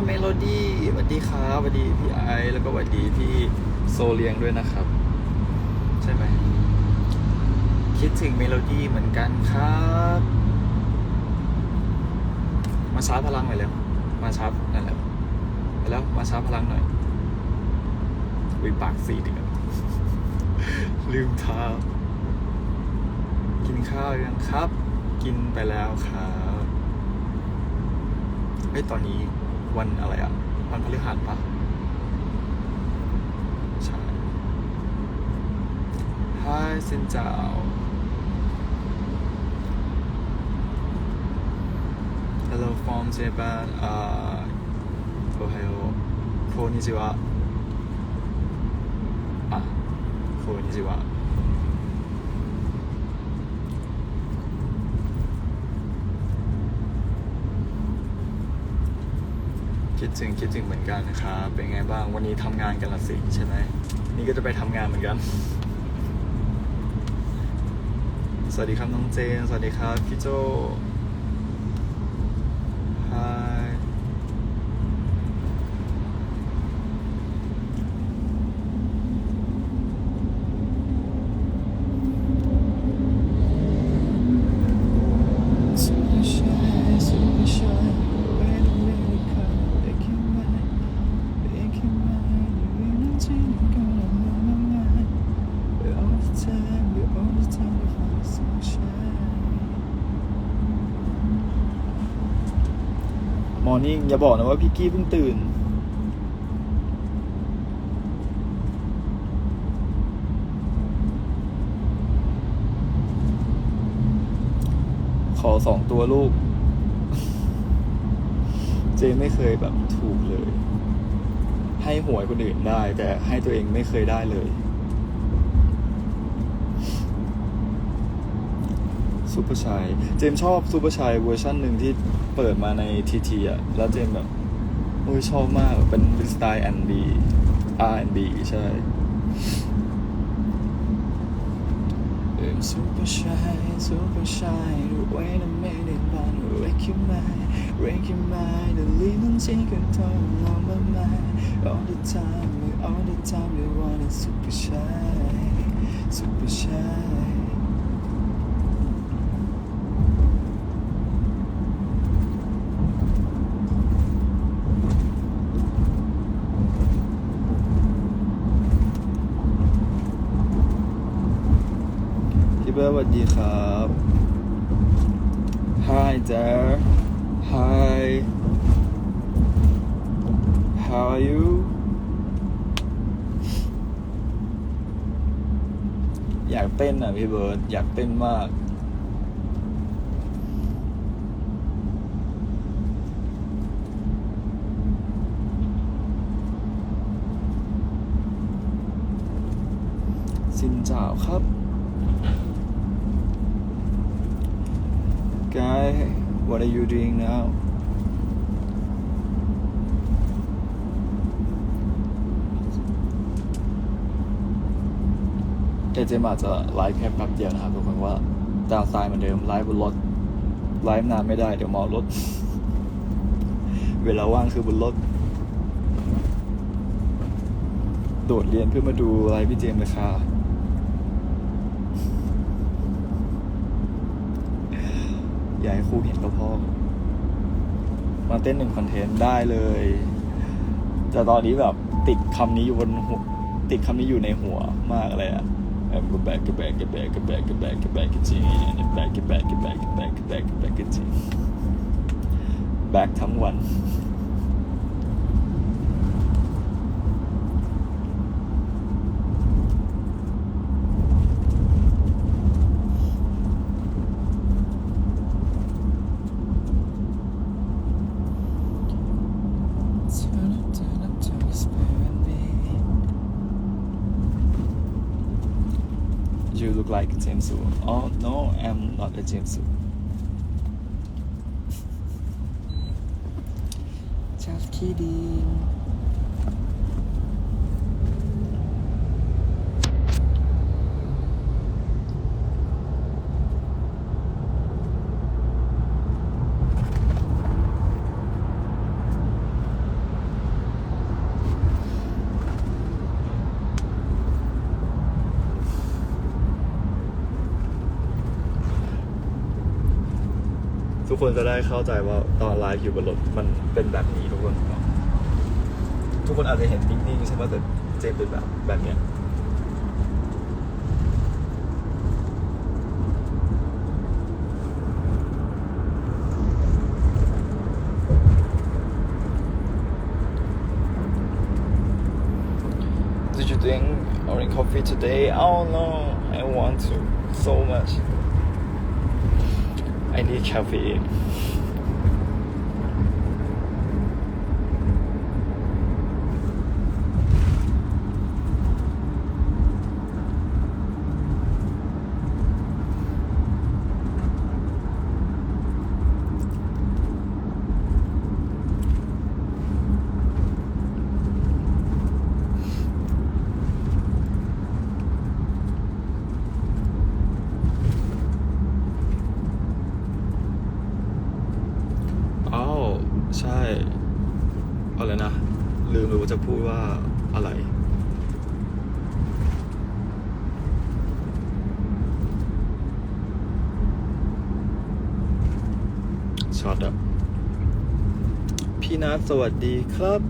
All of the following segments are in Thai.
โลดี้สวัสดีครับสวัสดีพี่ไอซ์แล้วก็สวัสดีพี่โซเลียงด้วยนะครับ ใช่ไหมคิดถึงเมโลดี้เหมือนกันครับ มาชาร์จพลังหน่อยเร็วมาชาร์จนั่นแหละไปแล้วมาชาร์จพลังหน่อยวิปากสีดิครับลืมเท้ากินข้าวยังครับ กินไปแล้วครับเฮ้ยตอนนี้ วันอะไรอะวันพฤหัสปะใช่ Hi xin chào Hello from Japan อ่าโอไฮโอโคนิจิวะอะโคนิจิวะ คิดถึงคิดถึงเหมือนกันนะครับเป็นไงบ้างวันนี้ทำงานกันละสิใช่ไหมนี่ก็จะไปทำงานเหมือนกัน สวัสดีครับน้องเจน สวัสดีครับพี่โจ Hi มอ นิ่อย่าบอกนะว่าพี่กี้เพิ่งตื่น ขอสองตัวลูก เจไม่เคยแบบถูกเลย ให้หวยคนอื่นได้ แต่ให้ตัวเองไม่เคยได้เลย ซูเปอร์ชัยเจมส์ชอบซูเปอร์ชัยเวอร์ชันหนึ่งที่เปิดมาในทีทีอะ แล้วเจมส์แบบโอ้ยชอบมากเป็นสไตล์ R&B R&B ใช่ I'm super shy, super shy. Wait a minute, but wake your mind, wake your mind. The little thing control on my mind. All the time, all the time, you want it super shy, super shy. พี่เบิร์ ดสวัสดีครับ Hi there Hi How are you อยากเต้นอะพี่เบิร์ดอยากเต้นมากสินเจ้าครับ what are you doing now เอเจมอาจจะไลฟ์แค่แป๊บเดียวนะครับทุกคนว่าดาวไซด์เหมือนเดิมไลฟ์บนรถไลฟ์นานไม่ได้เดี๋ยวเมารถ เวลาว่างคือบนรถ โดดเรียนเพื่อมาดูไลฟ์พี่เจมเลยค่ะ อยากให้ครูเห็นก็พอมาเต้นหนึ่งคอนเทนต์ได้เลยแต่ตอนนี้แบบติดคำนี้อยู่บนหัวติดคำนี้อยู่ในหัวมากเลยอะแออ go back go back go back go back go back go back จริง back go back go back go back go back go back จริงแบกทั้งวัน Oh no, I'm not a James. Just kidding. ทุกคนจะได้เข้าใจว่าตอนไลฟ์อยู่บนรถมันเป็นแบบนี้ทุกคนทุกคนอาจจะเห็นนิ่งๆใช่ไหมแต่เจมเป็นแบบแบบเนี้ย Did you drink orange coffee today? Oh no, I want to so much. I need caffeine. ใช่อะไรนะ ลืมไปว่าจะพูดว่าอะไร ช็อตอะพี่นัทสวัสดีครับ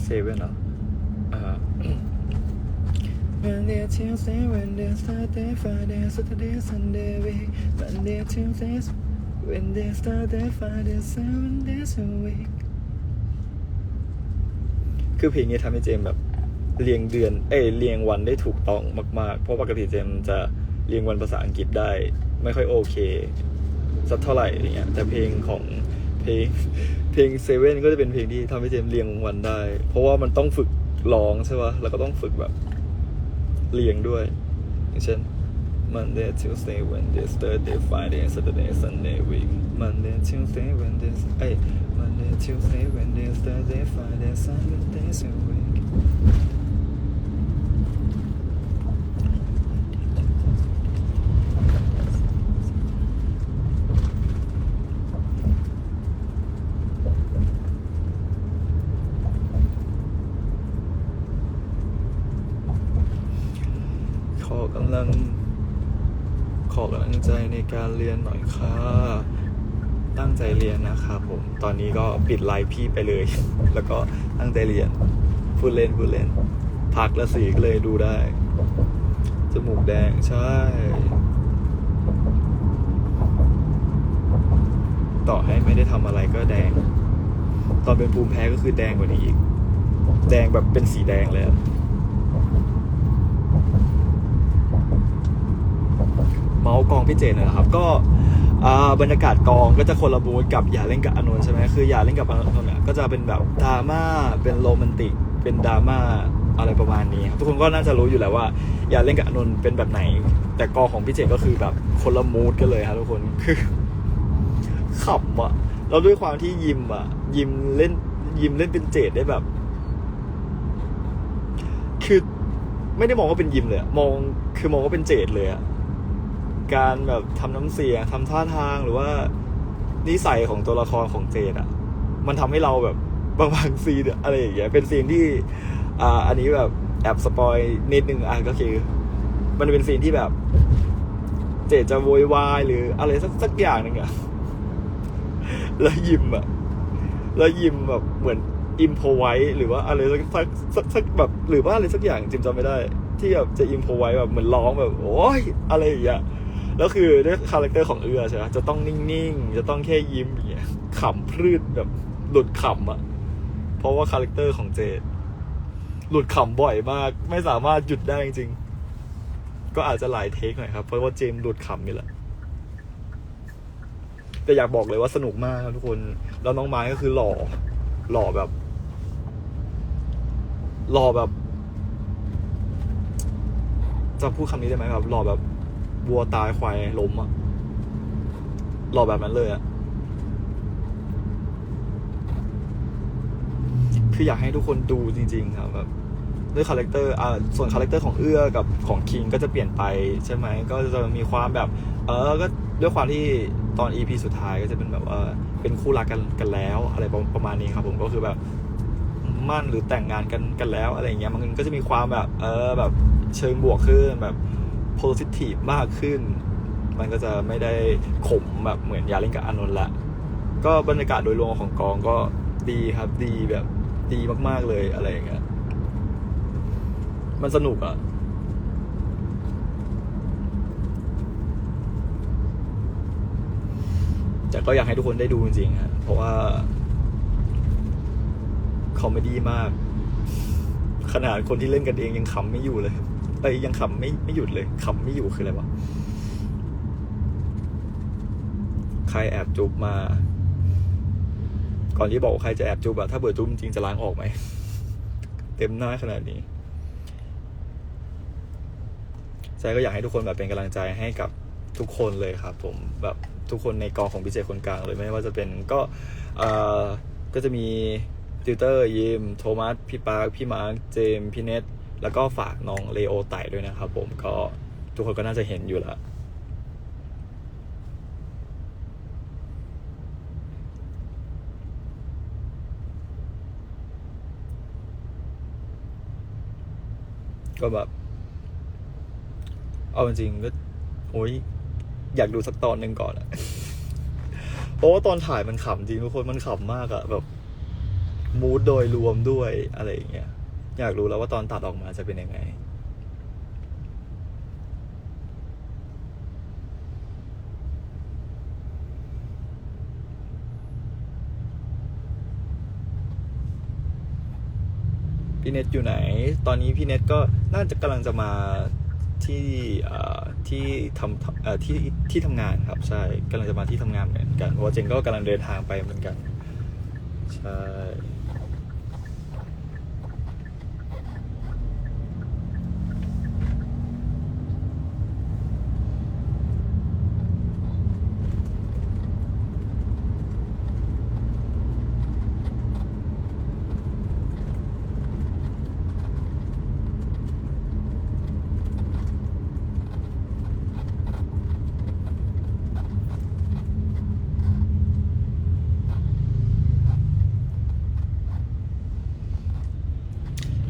เซเว่นออ่า Monday, Tuesday, Wednesday, Thursday, Friday, Saturday, Sunday, week. Monday, Tuesday, Wednesday, Thursday, Friday, seven days a week. คือเพลงนี้ทำให้เจมแบบเรียงเดือน เอ้ยเรียงวันได้ถูกต้องมาก ๆ เพราะปกติเจมจะเรียงวันภาษาอังกฤษได้ ไม่ค่อยโอเค สักเท่าไหร่อะไรเงี้ย แต่เพลงของเพลงเพลงเซเว่นก็จะเป็นเพลงที่ทำให้เจมเรียงวันได้ เพราะว่ามันต้องฝึกร้องใช่ปะแล้วก็ต้องฝึกแบบ เรียงด้วย อย่างเช่น Monday Tuesday Wednesday Thursday Friday Saturday Sunday week Monday Tuesday Wednesday เอ้ย Monday Tuesday Wednesday Thursday Friday Sunday days a week ขอกำลัง ข อกำลังใจในการเรียนหน่อยค่ะ ตั้งใจเรียนนะครับผม ตอนนี้ก็ปิดไลฟ์พี่ไปเลย แล้วก็ตั้งใจเรียน พูดเล่นพูดเล่น พักละสีก็เลยดูได้ จมูกแดงใช่ ต่อให้ไม่ได้ทำอะไรก็แดง ตอนเป็นภูมิแพ้ก็คือแดงกว่านี้อีก แดงแบบเป็นสีแดงเลยอะ เมาส์กองพี่เจนนะครับก็บรรยากาศกองก็จะคนละบูธกับอย่าเล่นกับอานนใช่ไหมคืออย่าเล่นกับอานนเนี่ยก็จะเป็นแบบดราม่าเป็นโรแมนติก เป็นดราม่าอะไรประมาณนี้ทุกคนก็น่าจะรู้อยู่แล้วว่า อย่าเล่นกับอานนเป็นแบบไหน แต่กองของพี่เจนก็คือแบบคนละมูดกันเลยครับทุกคนคือขับอะเราด้วยความที่ยิมอะยิมเล่นยิมเล่นเป็นเจดได้แบบ คือไม่ได้มองว่าเป็นยิมเลยมองคือมองว่าเป็นเจดเลยอะ การแบบทำน้ำเสียงทำท่าทางหรือว่านิสัยของตัวละครของเจดอะมันทำให้เราแบบบางบางซีนอะอะไรอย่างเงี้ยเป็นซีนที่อ่าอันนี้แบบแอบสปอยนิดนึงอะก็คือ มันเป็นซีนที่แบบ เจดจะโวยวายหรืออะไรสักสักอย่างหนึ่งอะแล้วยิมอะแล้วยิมแบบเหมือนอิมโพไว้หรือว่าอะไรสักสักสักสักแบบหรือว่าอะไรสักอย่างจิมจำไม่ได้ ที่แบบจะอิมโพไว้แบบเหมือนร้องแบบ โอ้ยอะไรอย่างเงี้ย แล้วคือด้วยคาแรคเตอร์ของเอือใช่ไหมจะต้องนิ่งๆ จะต้องแค่ยิ้มอย่างเงี้ยขำพรืดแบบหลุดขำอะเพราะว่าคาแรคเตอร์ของเจดหลุดขำบ่อยมาก ไม่สามารถหยุดได้จริงๆ ก็อาจจะหลายเทคหน่อยครับ เพราะว่าเจมหลุดขำนี่แหละ แต่อยากบอกเลยว่าสนุกมากครับทุกคน แล้วน้องไม้ก็คือหล่อ หล่อแบบ หล่อแบบจะพูดคำนี้ได้ไหมแบบหล่อแบบ วัวตายควายล้มอะหล่อแบบนั้นเลยอะคืออยากให้ทุกคนดูจริง ๆ ครับแบบด้วยคาแรคเตอร์อ่าส่วนคาแรคเตอร์ของเอื้อกับของคิงก็จะเปลี่ยนไปใช่ไหมก็จะมีความแบบ เออก็ด้วยความที่ตอน EP สุดท้ายก็จะเป็นแบบเออเป็นคู่รักกันกันแล้ว อะไรประมาณนี้ครับ ผมก็คือแบบมั่นหรือแต่งงานกันกันแล้วอะไรอย่างเงี้ยมันก็จะมีความแบบ เออแบบเชิงบวกขึ้นแบบ positive มากขึ้น มันก็จะไม่ได้ขมแบบเหมือนยาเล่นกับอานนท์ละ ก็บรรยากาศโดยรวมของกองก็ดีครับดีแบบดีมากๆเลยอะไรอย่างเงี้ยมันสนุกอะแต่ก็อยากให้ทุกคนได้ดูจริงๆฮะเพราะว่าคอมเมดี้มาก ขนาดคนที่เล่นกันเองยังขำไม่อยู่เลย เอ้ยังขำไม่ไม่หยุดเลยขำไม่อยู่คืออะไรวะใครแอบจุบมา ก่อนที่บอกใครจะแอบจุบอะถ้าเบื่อจุบจริงจะล้างออกไหม เต็มหน้าขนาดนี้ใจก็อยากให้ทุกคนแบบเป็นกำลังใจให้กับทุกคนเลยครับ ผมแบบทุกคนในกองของพิเศษคนกลางเลยไม่ว่าจะเป็นก็เอ่อก็จะมีติวเตอร์ยิมโทมัสพี่ปาร์คพี่มาร์คเจมพี่เนท แล้วก็ฝากน้องเลโอไต่ด้วยนะครับผมก็ทุกคนก็น่าจะเห็นอยู่แล้วก็แบบ เอาจริงก็โอ้ยอยากดูสักตอนหนึ่งก่อนอะเพราะว่าตอนถ่ายมันขำจริงทุกคนมันขำมากอะแบบ มูดโดยรวมด้วยอะไรอย่างเงี้ย อยากรู้แล้วว่าตอนตัดออกมาจะเป็นยังไง พี่เน็ตอยู่ไหน ตอนนี้พี่เน็ตก็น่าจะกำลังจะมาที่ที่ทำที่ที่ทำงานครับ ใช่กำลังจะมาที่ทำงานเหมือนกันเพราะว่าเจนก็กำลังเดินทางไปเหมือนกัน ใช่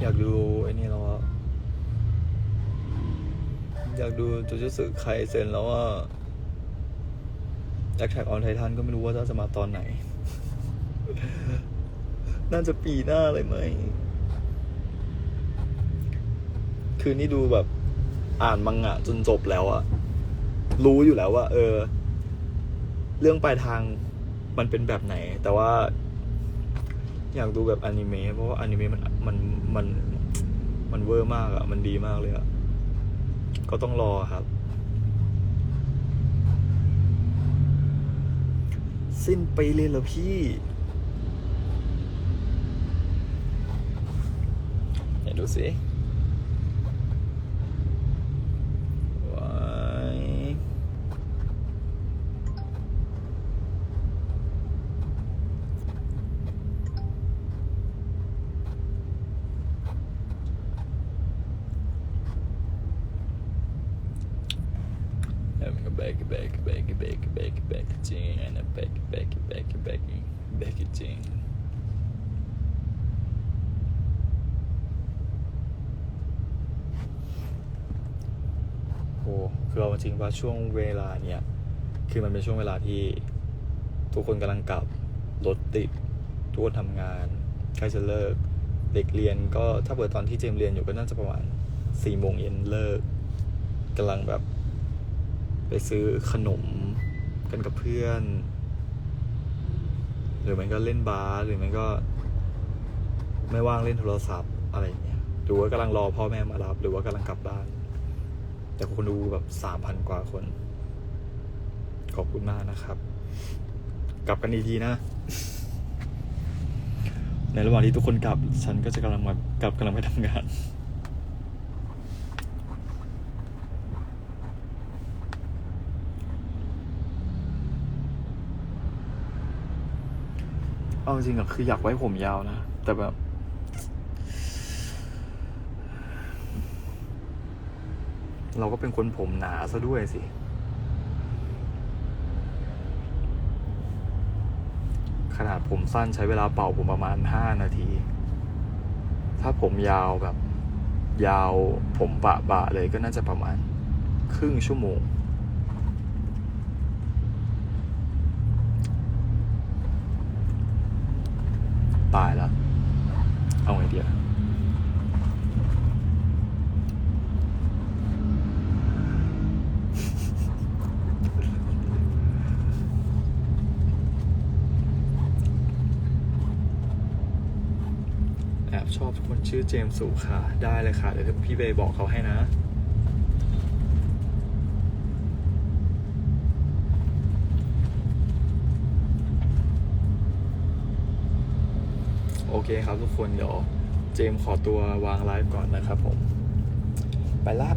อยากดูไอ้นี่แล้วอะอยากดู จูจูสึใครเซ็นแล้วว่าแอคแท็กออนไททันก็ไม่รู้ว่าจะมาตอนไหน น่าจะปีหน้าเลยไหม คือนี่ดูแบบอ่านมังงะจนจบแล้วอะรู้อยู่แล้วว่า เออ เรื่องปลายทางมันเป็นแบบไหน แต่ว่า อยากดูแบบอนิเมะเพราะว่าอนิเมะมันมันมันมันเวอร์มากอะมันดีมากเลยอะ ก็ต้องรอครับ สิ้นปีเลยเหรอพี่ไหนดูสิว้ายแล้วมันก็ back back back back back back จริงอันนั้น back back back back back จริงโอ้คือเอาจริงว่าช่วงเวลาเนี่ย คือมันเป็นช่วงเวลาที่ทุกคนกำลังกลับ รถติด ทุกคนทำงานใกล้จะเลิก เด็กเรียนก็ถ้าเปิดตอนที่เจมเรียนอยู่ก็น่าจะประมาณสี่โมงเย็นเลิกกำลังแบบ ซื้อขนมกันกับเพื่อน หรือมันก็เล่นบาสหรือมันก็ ไม่ว่างเล่นโทรศัพท์อะไรอย่างเงี้ยหรือว่ากำลังรอพ่อแม่มารับ หรือว่ากำลังกลับบ้าน แต่คนดูแบบสามพันกว่าคน ขอบคุณมากนะครับ กลับกันดีๆนะ ในระหว่างที่ทุกคนกลับ ฉันก็จะกำลังมากลับกำลังไปทำงาน เอาจริงอะคืออยากไว้ผมยาวนะ แต่แบบ เราก็เป็นคนผมหนาซะด้วยสิ ขนาดผมสั้นใช้เวลาเป่าผมประมาณห้านาที ถ้าผมยาวแบบ ยาวผมปะปะเลยก็น่าจะประมาณ ครึ่งชั่วโมง ตายแล้ว เอาไงเดียแอบชอบคนชื่อเจมส์สุค่ะ ได้เลยค่ะ เดี๋ยวพี่เบย์บอกเขาให้นะ เคครับทุกคนเดี๋ยวเจมขอตัววางไลฟ์ก่อนนะครับผม ไปละ